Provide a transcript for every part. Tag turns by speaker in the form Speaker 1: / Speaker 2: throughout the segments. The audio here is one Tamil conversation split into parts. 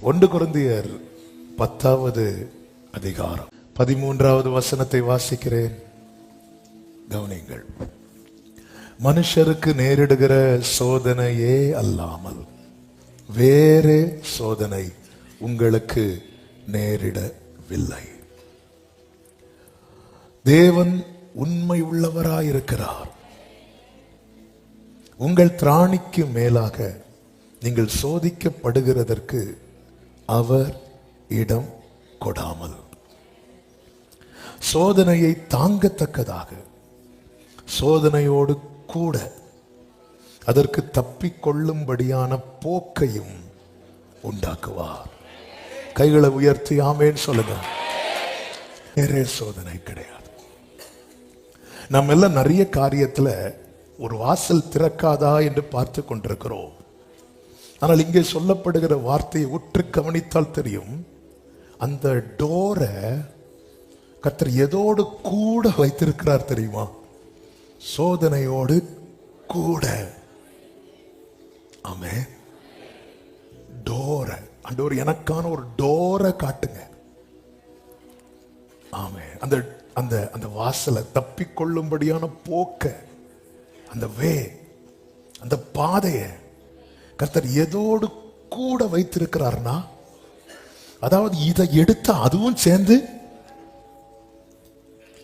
Speaker 1: ஒன்று குருந்தியர் பத்தாவது அதிகாரம். பதிமூன்றாவது வசனத்தை வாசிக்கிறேன். கவனிங்கள் மனுஷருக்கு நேரிடுகிற சோதனையே அல்லாமல் வேறே சோதனை உங்களுக்கு நேரிடவில்லை. தேவன் உண்மை உள்ளவராயிருக்கிறார். உங்கள் திராணிக்கு மேலாக நீங்கள் சோதிக்கப்படுகிறதற்கு அவர் இடம் கொடாமல். சோதனையை தாங்கத்தக்கதாக சோதனையோடு கூட அதற்கு தப்பிக்கொள்ளும்படியான போக்கையும் உண்டாக்குவார். கைகளை உயர்த்தி ஆமேன்னு சொல்லுங்க. நிறைய சோதனை கிடையாது. நம்ம எல்லாம் நிறைய காரியத்துல ஒரு வாசல் திறக்காதா என்று பார்த்து கொண்டிருக்கிறோம். ஆனால் இங்கே சொல்லப்படுகிற வார்த்தையை உற்று கவனித்தால் தெரியும். அந்த டோரை கர்த்தர் எதோடு கூட வைத்திருக்கிறார் தெரியுமா? சோதனையோடு கூட. ஆமே டோரை ஆண்டவர் எனக்கான ஒரு டோரை காட்டுங்க. ஆமே அந்த அந்த அந்த வாசலை தப்பிக்கொள்ளும்படியான போக்க அந்த வே அந்த பாதையை கர்த்தர் எதோடு கூட வைத்திருக்கிறார்னா அதாவது இதை எடுத்த அதுவும் சேர்ந்து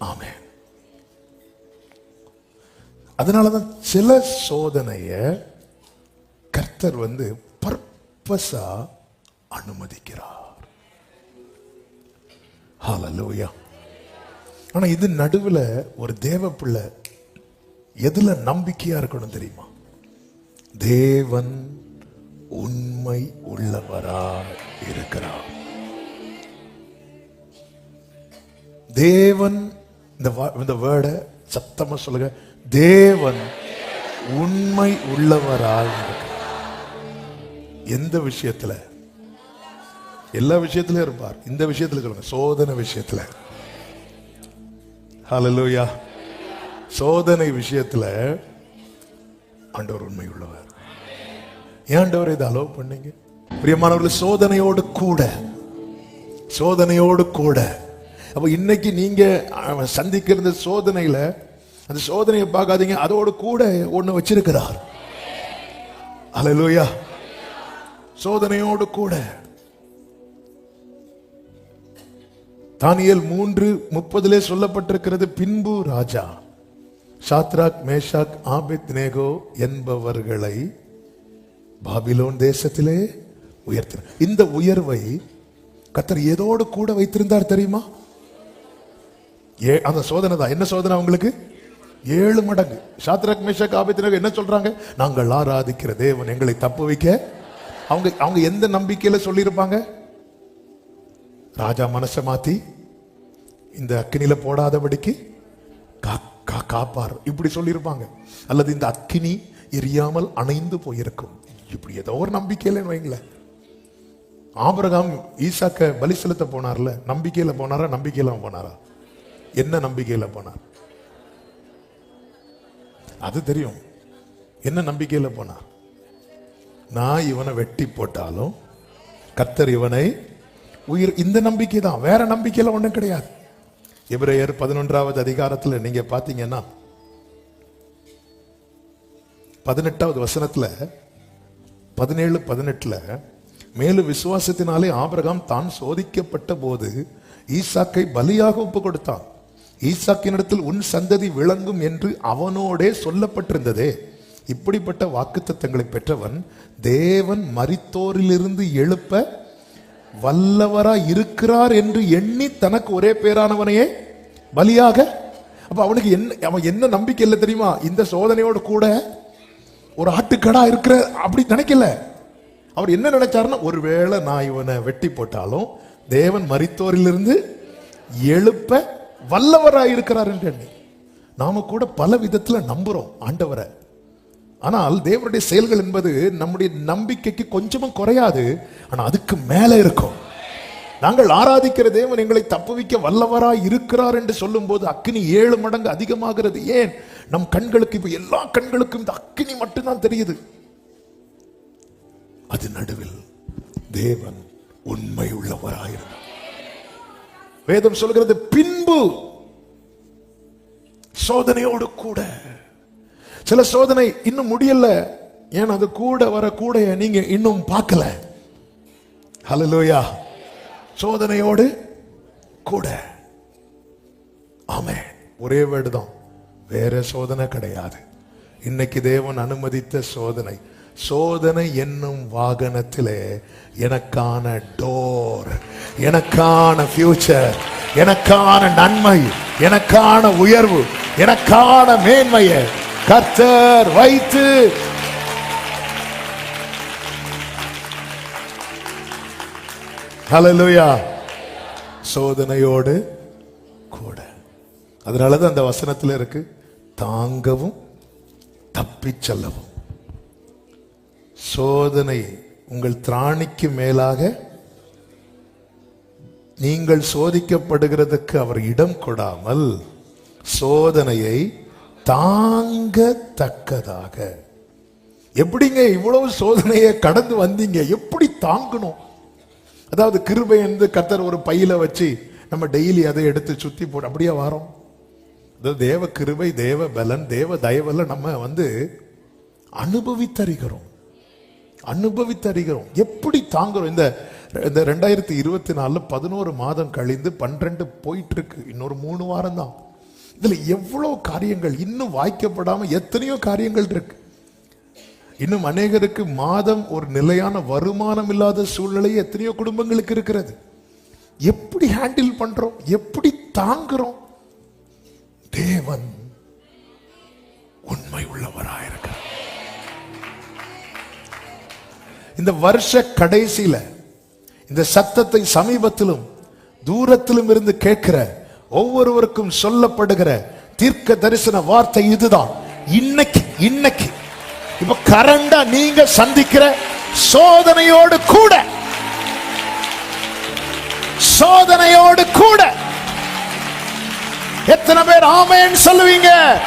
Speaker 1: ஆமே அதனாலதான் சில சோதனைய கர்த்தர் வந்து பர்பஸா அனுமதிக்கிறார். ஹalleluya. ஆனா இது நடுவுல ஒரு தேவ பிள்ளை எதுல நம்பிக்கையா இருக்கணும் தெரியுமா? தேவன் உண்மை உள்ளவரா இருக்கிறார். தேவன் இந்த வா- இந்த வேர்டை சத்தமா சொல்லுங்க. தேவன் உண்மை உள்ளவராய் இருக்கிறார். எந்த விஷயத்துல? எல்லா விஷயத்திலும் இருப்பார். இந்த விஷயத்துல சொல்லுங்க. சோதனை விஷயத்துல. ஹalleluya சோதனை விஷயத்துல ஆண்டவர் உண்மை உள்ளவர் ஏன் இதை அலோவ் பண்ணீங்க? பிரியமானவர்கள் சோதனையோடு கூட சோதனையோடு கூட. அப்போ இன்னைக்கு நீங்க சந்திக்கிற இந்த சோதனையில அந்த சோதனையை பார்க்காதீங்க அதோடு கூட ஒண்ணு வச்சிருக்கிறார். அலலூயா சோதனையோடு கூட. தானியல் மூன்று முப்பதிலே சொல்லப்பட்டிருக்கிறது பின்பு ராஜா. சாத்ராக் மேஷாக் ஆபித் நேகோ என்பவர்களை பாபிலோன் தேசத்திலே உயர்த்தினார் இந்த உயர்வை கத்தர் ஏதோடு கூட வைத்திருந்தார் தெரியுமா? ஏ அந்த சோதனை தான். என்ன சோதனை அவங்களுக்கு ஏழு மடங்கு. சாத்ராக் மேஷாக் ஆபித் நேகோ என்ன சொல்றாங்க? நாங்கள் ஆராதிக்கிற தேவன் எங்களை தப்பு வைக்க. அவங்க அவங்க எந்த நம்பிக்கையில சொல்லியிருப்பாங்க? ராஜா மனசை மாத்தி இந்த அக்கினியில போடாதபடிக்கு கா- கா- காப்பார் இப்படி சொல்லியிருப்பாங்க. அல்லது இந்த அக்கினி எரியாமல் அணைந்து போயிருக்கும். இப்படி ஏதோ ஒரு நம்பிக்கையிலன்னு வைங்களேன். ஆபரகாம் ஈசாக்க பலி செலுத்த போனார்ல. நம்பிக்கையில போனாரா? நம்பிக்கையில போனாரா? என்ன நம்பிக்கையில போனார்? அது தெரியும். என்ன நம்பிக்கையில போனார்? நான் இவனை வெட்டி போட்டாலும் கத்தர் இவனை உயிர் இந்த நம்பிக்கை தான் வேற நம்பிக்கையில ஒன்றும் கிடையாது. இப்ரேயர் பதினொன்றாவது அதிகாரத்தில் நீங்க பார்த்தீங்கன்னா பதினெட்டாவது வசனத்துல பதினேழு பதினெட்டுல மேலும் விசுவாசத்தினாலே ஆபிரகாம் தான் சோதிக்கப்பட்ட போது ஈசாக்கை பலியாக ஒப்பு கொடுத்தான் ஈசாக்கினிடத்தில் உன் சந்ததி விளங்கும் என்று அவனோடே சொல்லப்பட்டிருந்ததே. இப்படிப்பட்ட வாக்குத்தத்தங்களை பெற்றவன் தேவன் மரித்தோரிலிருந்து எழுப்ப வல்லவரா இருக்கிறார் என்று எண்ணி தனக்கு ஒரே பேரானவனையே பலியாக அப்ப அவனுக்கு என்ன அவன் என்ன நம்பிக்கை இல்லை தெரியுமா? இந்த சோதனையோடு கூட ஒரு ஆட்டுக்கடா இருக்கிற அப்படி நினைக்கல. அவர் என்ன நினைச்சாருன்னா ஒருவேளை நான் இவனை வெட்டி போட்டாலும் தேவன் மறித்தோரிலிருந்து எழுப்ப வல்லவராக இருக்கிறார் என்று எண்ணி. நாம கூட பல விதத்தில் நம்புறோம் ஆண்டவரை. ஆனால் தேவனுடைய செயல்கள் என்பது நம்முடைய நம்பிக்கைக்கு கொஞ்சமும் குறையாது ஆனால் அதுக்கு மேலே இருக்கும். நாங்கள் ஆராதிக்கிற தேவன் எங்களை தப்புவிக்க வல்லவராய் இருக்கிறார் என்று சொல்லும்போது அக்னி ஏழு மடங்கு அதிகமாகிறது. ஏன்? நம் கண்களுக்கு இப்ப எல்லா கண்களுக்கும் இந்த அக்னி மட்டும்தான் தெரியுது. அது நடுவில் தேவன் உண்மை உள்ளவராயிருந்தார் வேதம் சொல்கிறது பின்பு சோதனையோடு கூட. சில சோதனை இன்னும் முடியல. ஏன்? அது கூட வர கூட நீங்க இன்னும் பார்க்கல. ஹalleluya சோதனையோடு கூட. ஆமே ஒரே வேர்டு தான் வேற சோதனை கிடையாது. இன்னைக்கு தேவன் அனுமதித்த சோதனை. சோதனை என்னும் வாகனத்திலே எனக்கான டோர் எனக்கான ஃபியூச்சர் எனக்கான நன்மை எனக்கான உயர்வு எனக்கான மேன்மையை கர்த்தர் வைத்து ஹalleluya சோதனையோடு கூட. அதனால தான் அந்த வசனத்தில் இருக்கு தாங்கவும் தப்பிச் செல்லவும். சோதனை உங்கள் திராணிக்கு மேலாக நீங்கள் சோதிக்கப்படுகிறதுக்கு அவர் இடம் கொடாமல் சோதனையை தாங்கத்தக்கதாக. எப்படிங்க இவ்வளவு சோதனையை கடந்து வந்தீங்க? எப்படி தாங்கணும்? அதாவது கிருபை என்று கத்தர் ஒரு பையில வச்சு நம்ம டெய்லி அதை எடுத்து சுத்தி போட்டு அப்படியே வரோம். தேவ கிருபை தேவ பலன் தேவ தயவெல்லாம் நம்ம வந்து அனுபவித்தறிகிறோம். அனுபவித்தறிகிறோம். எப்படி தாங்குறோம்? இந்த இந்த ரெண்டாயிரத்தி இருபத்தி நாலில் பதினோரு மாதம் கழிந்து பன்னிரெண்டு போயிட்டு இருக்கு இன்னொரு மூணு வாரம் தான். இதில் எவ்வளோ காரியங்கள் இன்னும் வாய்க்கப்படாமல் எத்தனையோ காரியங்கள் இருக்கு. இன்னும் அநேகருக்கு மாதம் ஒரு நிலையான வருமானம் இல்லாத சூழ்நிலை எத்தனையோ குடும்பங்களுக்கு இருக்கிறது. எப்படி ஹேண்டில் பண்றோம்? எப்படி தாங்குறோம்? தேவன் உண்மை உள்ளவராயிருக்கிறார் இந்த வருஷ கடைசியில இந்த சத்தத்தை சமீபத்திலும் தூரத்திலும் இருந்து கேட்கிற ஒவ்வொருவருக்கும் சொல்லப்படுகிற தீர்க்க தரிசன வார்த்தை இதுதான். இன்னைக்கு இன்னைக்கு. இப்ப கரண்டா நீங்க சந்திக்கிற சோதனையோடு கூட. சோதனையோடு கூட. எத்தனை பேர் ஆமேன்னு சொல்லுவீங்க?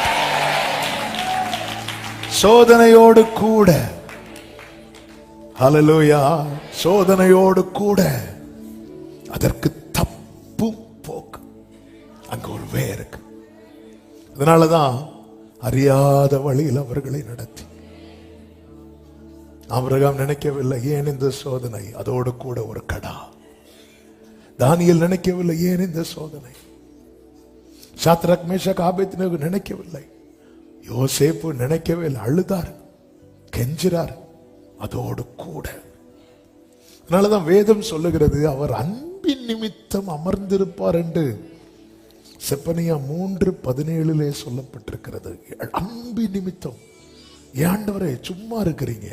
Speaker 1: சோதனையோடு கூட. ஹalleluya சோதனையோடு கூட. அதற்கு தப்பும் போக்கு. அங்க ஒரு வே இருக்கு. அதனாலதான் அறியாத வழியில் அவர்களை நடத்தி. ஆபிரகாம் நினைக்கவில்லை ஏன் இந்த சோதனை? அதோடு கூட ஒரு கடா. தானியல் நினைக்கவில்லை ஏன் இந்த சோதனை? சாத்ரக் மேஷக் ஆபேத்னேகு நினைக்கவில்லை. யோசேப்பு நினைக்கவே இல்லை அழுதார் கெஞ்சிறார் அதோடு கூட. அதனாலதான் வேதம் சொல்லுகிறது அவர் அன்பின் நிமித்தம் அமர்ந்திருப்பார் என்று செப்பனியா மூன்று பதினேழுலே சொல்லப்பட்டிருக்கிறது. அன்பின் நிமித்தம். ஏண்டவரே சும்மா இருக்கிறீங்க?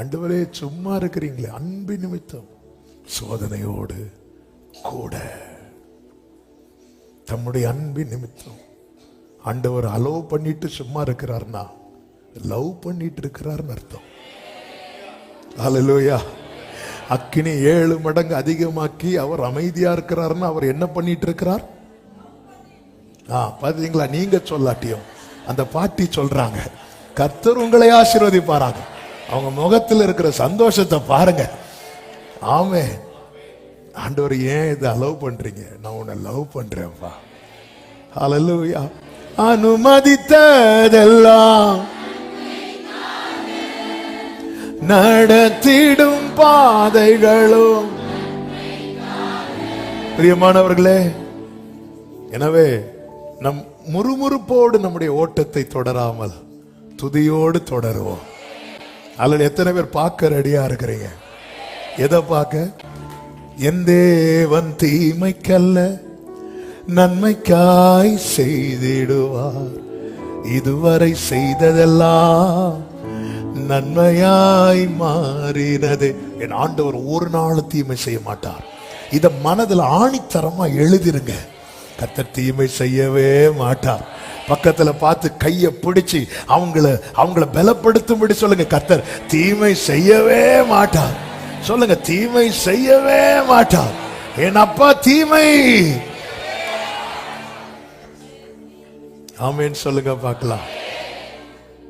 Speaker 1: அண்டவரே சும்மா இருக்கிறீங்களே அன்பு நிமித்தம். சோதனையோடு கூட. தம்முடைய அன்பு நிமித்தம். ஆண்டவர் அலோவ் பண்ணிட்டு சும்மா இருக்கிறார்னா லவ் பண்ணிட்டு இருக்கிறார்னு அர்த்தம். அலலோயா அக்கினி ஏழு மடங்கு அதிகமாக்கி அவர் அமைதியா இருக்கிறார்னு அவர் என்ன பண்ணிட்டு இருக்கிறார்? ஆ பாத்தீங்களா? நீங்க சொல்லாட்டியும் அந்த பாட்டி சொல்றாங்க கர்த்தர் உங்களை ஆசீர்வதிப்பாராங்க அவங்க முகத்தில் இருக்கிற சந்தோஷத்தை பாருங்க. ஆமே ஆண்டவர் ஏன் இதை அலோவ் பண்றீங்க? நான் உன்னை லவ் பண்றேன்ப்பா. ஹalleluya அனுமதித்ததெல்லாம் நடத்திடும் பாதைகளும். பிரியமானவர்களே எனவே நம் முறுமுறுப்போடு நம்முடைய ஓட்டத்தை தொடராமல் துதியோடு தொடருவோம். அல்லது எத்தனை பேர் பார்க்க ரெடியா இருக்கிறீங்க? எதை பார்க்க? என் தேவன் தீமைக்கல்ல நன்மைக்காய் செய்திடுவார். இதுவரை செய்ததெல்லாம் நன்மையாய் மாறினது. என் ஆண்டவர் ஒரு நாள் தீமை செய்ய மாட்டார். இத மனதில் ஆணித்தரமா எழுதிருங்க. கத்த தீமை செய்யவே மாட்டார். பக்கத்துல பார்த்து கையை பிடிச்சி அவங்கள அவங்கள பலப்படுத்தும்படி சொல்லுங்க. கத்தர் தீமை செய்யவே மாட்டார். சொல்லுங்க தீமை செய்யவே மாட்டார். என் அப்பா தீமை. ஆமேன்னு சொல்லுங்க பார்க்கலாம்.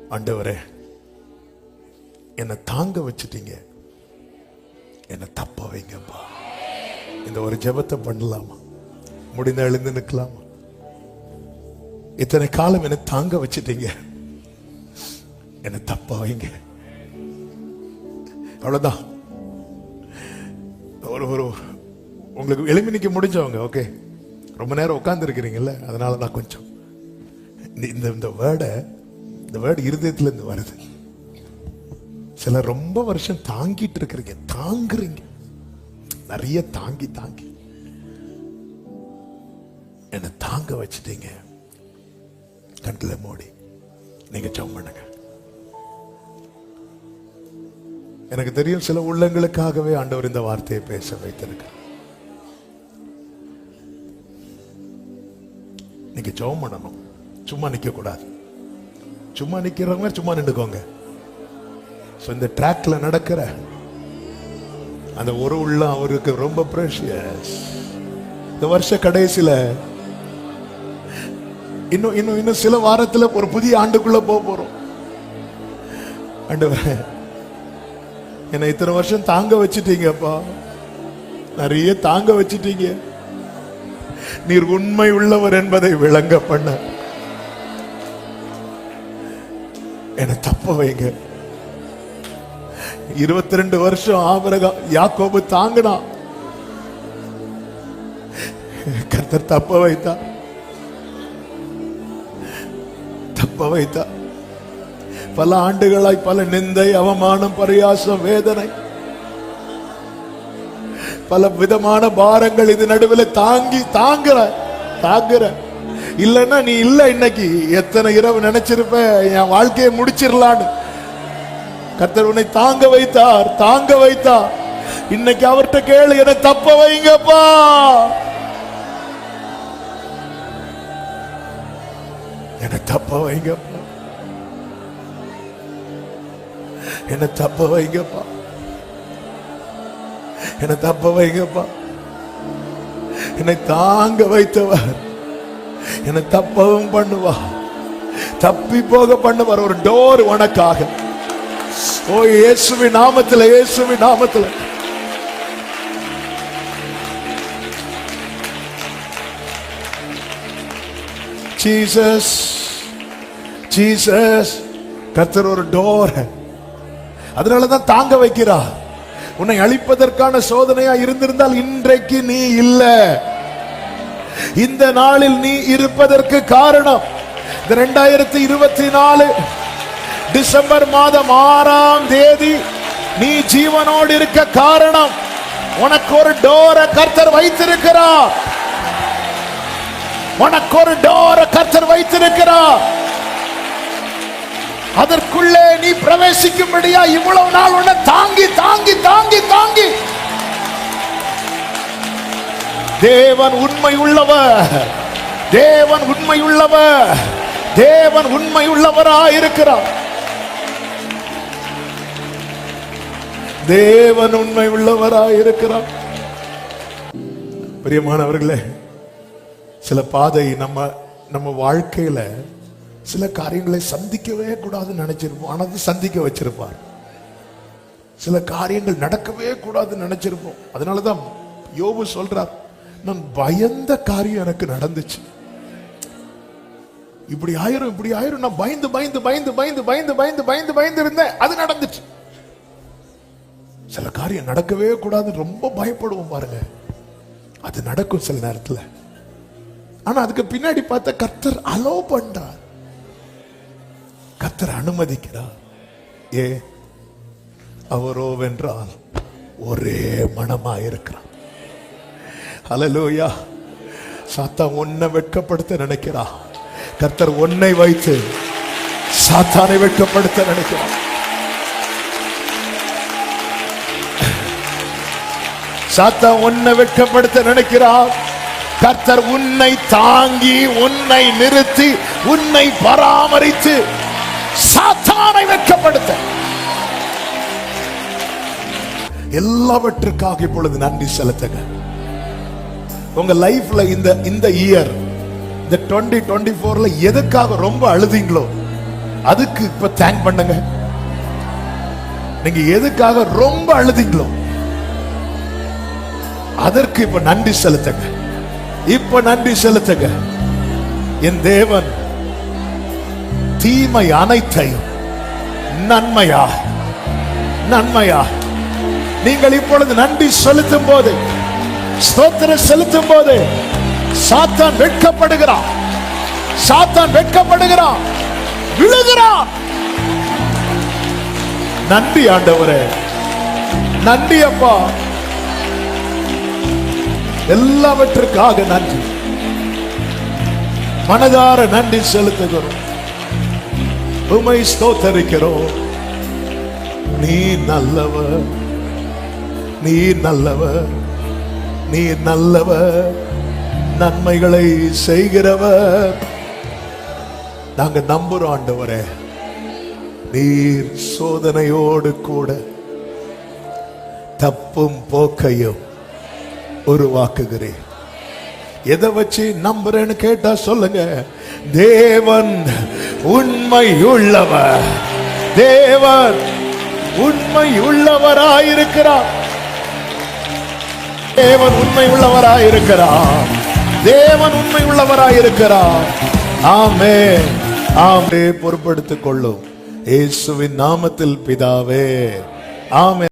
Speaker 1: ஆண்டவரே என்னை தாங்க வச்சிட்டீங்க. என்னை தப்ப வைங்கப்பா. இந்த ஒரு ஜெபத்தை பண்ணலாமா? முடிந்த எழுந்து நிற்கலாமா? இத்தனை காலம் என்னை தாங்க வச்சிட்டீங்க. என்னை தப்பா வைங்க அவ்வளவுதான். ஒரு ஒரு உங்களுக்கு எளிமைக்கு முடிஞ்சவங்க ஓகே ரொம்ப நேரம் உட்காந்துருக்கிறீங்கல்ல அதனால தான் கொஞ்சம். இந்த- இந்த வேர்டை இந்த வேர்டு இருதயத்துல இருந்து வருது. சில ரொம்ப வருஷம் தாங்கிட்டு இருக்கிறீங்க தாங்குறீங்க. நிறைய தாங்கி தாங்கி. என்னை தாங்க வச்சிட்டீங்க. கண்களை மூடி. நீங்க ஜம் பண்ணுங்க. எனக்கு தெரியும் சில உள்ளங்களுக்காகவே ஆண்டவர் இந்த வார்த்தையை பேச வைத்திருக்க நீங்க ஜெபம் பண்ணணும். சும்மா நிக்க கூடாது. சும்மா நிக்கிறவங்க சும்மா நின்றுக்கோங்க ஸோ இந்த ட்ராக்ல நடக்கிற அந்த ஒரு உள்ள அவருக்கு ரொம்ப ப்ரெஷியஸ் இந்த வருஷ கடைசியில இன்னும் இன்னும் இன்னும் சில வாரத்துல ஒரு புதிய ஆண்டுக்குள்ள போக போறோம். ஆண்டவரே என்னை இத்தனை வருஷம் தாங்க வச்சிட்டீங்கப்பா. நிறைய தாங்க வச்சிட்டீங்க. நீர் உண்மை உள்ளவர் என்பதை விளங்க பண்ண. என்னை தப்ப வைங்க. இருபத்தி ரெண்டு வருஷம் ஆபரகம் யாக்கோபு தாங்கினா கர்த்தர் தப்ப வைத்தா. வைத்தார் பல ஆண்டுகளாய் பல நிந்தை அவமானம் பரியாசம் வேதனை. பல விதமான பாரங்கள் இது நடுவில் தாங்கி தாங்குற தாங்குற. இல்லைன்னா நீ இல்ல இன்னைக்கு. எத்தனை இரவு நினைச்சிருப்ப என் வாழ்க்கையை முடிச்சிடலான்னு. கர்த்தர் உன்னை தாங்க வைத்தார் தாங்க வைத்தார். இன்னைக்கு அவர்கிட்ட கேளு என தப்ப வைங்கப்பா. என தப்ப வைங்கப்பா. என்னை தப்ப வைங்கப்பா. என்னை தப்ப வைங்கப்பா. என்னை தாங்க வைத்தவர். என்னை தப்பவும் பண்ணுவா தப்பி போக பண்ணுவார் ஒரு டோர் உனக்காக. ஓ இயேசுவி நாமத்தில் இயேசுவி நாமத்தில். Jesus. ஜீசஸ் கத்தர் ஒரு டோர் அதனாலதான் தாங்க வைக்கிறார். உன்னை அழிப்பதற்கான சோதனையா இருந்திருந்தால் இன்றைக்கு நீ இல்ல. இந்த நாளில் நீ இருப்பதற்கு காரணம் இந்த ரெண்டாயிரத்தி இருபத்தி நாலு டிசம்பர் மாதம் ஆறாம் தேதி நீ ஜீவனோடு இருக்க காரணம். உனக்கு ஒரு டோரை கர்த்தர் வைத்திருக்கிறார். உனக்கு ஒரு டோரை கர்த்தர் வைத்திருக்கிறார். அதற்குள்ளே நீ பிரவேசிக்கும்படியா இவ்வளவு நாள் உன்னை தாங்கி தாங்கி தாங்கி தாங்கி. தேவன் உண்மை உள்ளவர் தேவன் உண்மை உள்ளவர் தேவன் உண்மை உள்ளவராயிருக்கிறார் தேவன் உண்மை உள்ளவராயிருக்கிறார் பிரியமானவர்களே சில பாதை நம்ம நம்ம வாழ்க்கையில சில காரியங்களை சந்திக்கவே கூடாதுன்னு நினைச்சிருப்போம். ஆனால் சந்திக்க வச்சிருப்பார். சில காரியங்கள் நடக்கவே கூடாதுன்னு நினைச்சிருப்போம். அதனாலதான் யோபு சொல்றார் நான் பயந்த காரியம் எனக்கு நடந்துச்சு. இப்படி ஆயிரும் இப்படி ஆயிரும். நான் பயந்து பயந்து பயந்து பயந்து பயந்து பயந்து பயந்து பயந்து இருந்தேன். அது நடந்துச்சு. சில காரியம் நடக்கவே கூடாதுன்னு ரொம்ப பயப்படுவோம் பாருங்க. அது நடக்கும் சில நேரத்தில். ஆனா அதுக்கு பின்னாடி பார்த்த கர்த்தர் அலோ பண்றார். கத்தர் அனுமதிக்கிறார். ஏ அவரோ வென்றால் ஒரே மனமா இருக்கிறார் அலலோயா சாத்தான் உன்னை வெட்கப்படுத்த நினைக்கிறா கர்த்தர் உன்னை வைத்து சாத்தானை வெட்கப்படுத்த நினைக்கிறார். சாத்தா உன்னை வெட்கப்படுத்த நினைக்கிறார். கர்த்தர் உன்னை தாங்கி உன்னை நிறுத்தி உன்னை பராமரித்து சாத்தானை வெட்கப்படுத்த. எல்லாவற்றுக்காக இப்பொழுது நன்றி செலுத்துங்க. உங்க லைஃப்ல இந்த இந்த இயர் இந்த டுவெண்ட்டி டுவெண்ட்டி ஃபோர்ல எதுக்காக ரொம்ப அழுதீங்களோ அதுக்கு இப்ப தேங்க் பண்ணுங்க. நீங்க எதுக்காக ரொம்ப அழுதீங்களோ அதற்கு இப்ப நன்றி செலுத்துங்க. இப்ப நன்றி செலுத்துங்க. என் தேவன் தீமை அனைத்தையும். நன்மையா? நன்மையா? நீங்கள் இப்பொழுது நன்றி செலுத்தும் போது ஸ்தோத்திரம் செலுத்தும் போது சாத்தான் வெட்கப்படுகிறான். சாத்தான் வெட்கப்படுகிறான். விழுகிறான். நன்றி ஆண்டவரே. நன்றி அப்பா. எல்லாவற்றுக்காக நன்றி. மனதார நன்றி செலுத்துகிறோம். உமை ஸ்தோத்தரிக்கிறோம். நீ நல்லவர் நீ நல்லவர் நீ நல்லவர் நன்மைகளை செய்கிறவர். நாங்க நம்புறோம் ஆண்டவரே நீர் சோதனையோடு கூட தப்பும் போக்கையும் உருவாக்குகிறேன் எதை வச்சு நம்புறேன்னு கேட்டா சொல்லுங்க. தேவன் உண்மை உள்ளவர் தேவன் உண்மை உள்ளவராயிருக்கிறார் தேவன் உண்மை உள்ளவராயிருக்கிறார் தேவன் உண்மை உள்ளவராயிருக்கிறார் ஆமே ஆமே பொறுப்படுத்திக் கொள்ளும். இயேசுவின் நாமத்தில் பிதாவே ஆமே.